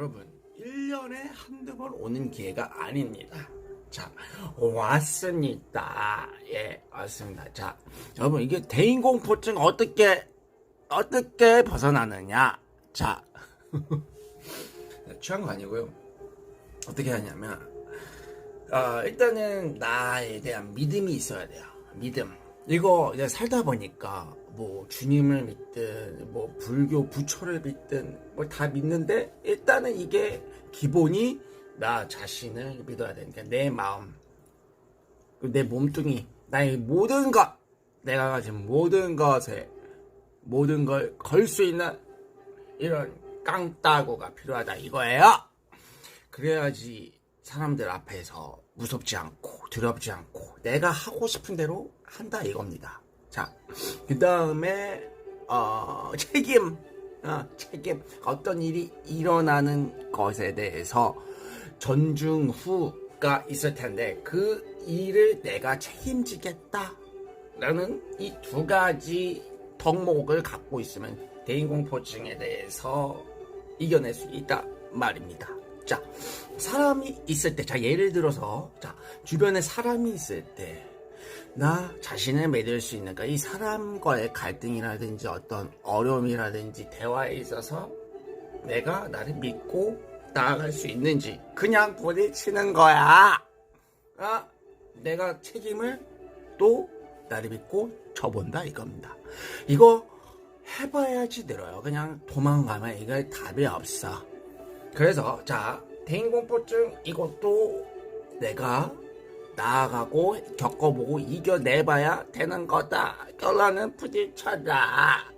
여러분 1년에 한두 번 오는 기회가 아닙니다. 자 왔습니다. 예 왔습니다. 자 여러분 이게 대인공포증 어떻게 어떻게 벗어나느냐? 자 취한 거 아니고요. 어떻게 하냐면 어, 일단은 나에 대한 믿음이 있어야 돼요. 믿음. 이거 이제 살다 보니까 뭐 주님을 믿든 뭐 불교 부처를 믿든 뭐다 믿는데 일단은 이게 기본이 나 자신을 믿어야 되니까 내 마음, 내 몸뚱이, 나의 모든 것, 내가 가진 모든 것에 모든 걸 걸 수 있는 이런 깡따구가 필요하다 이거예요. 그래야지 사람들 앞에서 무섭지 않고 두렵지 않고 내가 하고 싶은 대로 한다 이겁니다. 자, 그 다음에 어, 책임, 어, 책임 어떤 일이 일어나는 것에 대해서 전중후가 있을 텐데 그 일을 내가 책임지겠다라는 이 두 가지 덕목을 갖고 있으면 대인공포증에 대해서 이겨낼 수 있다 말입니다. 자, 사람이 있을 때, 자, 예를 들어서, 자, 주변에 사람이 있을 때, 나 자신을 믿을 수 있는가, 이 사람과의 갈등이라든지 어떤 어려움이라든지 대화에 있어서 내가 나를 믿고 나아갈 수 있는지, 그냥 부딪히는 거야. 아, 내가 책임을 또 나를 믿고 쳐본다 이겁니다. 이거 해봐야지 늘어요. 그냥 도망가면 이거 답이 없어. 그래서 자 대인공포증 이것도 내가 나아가고 겪어보고 이겨내봐야 되는 거다. 결론은 부딪혀라.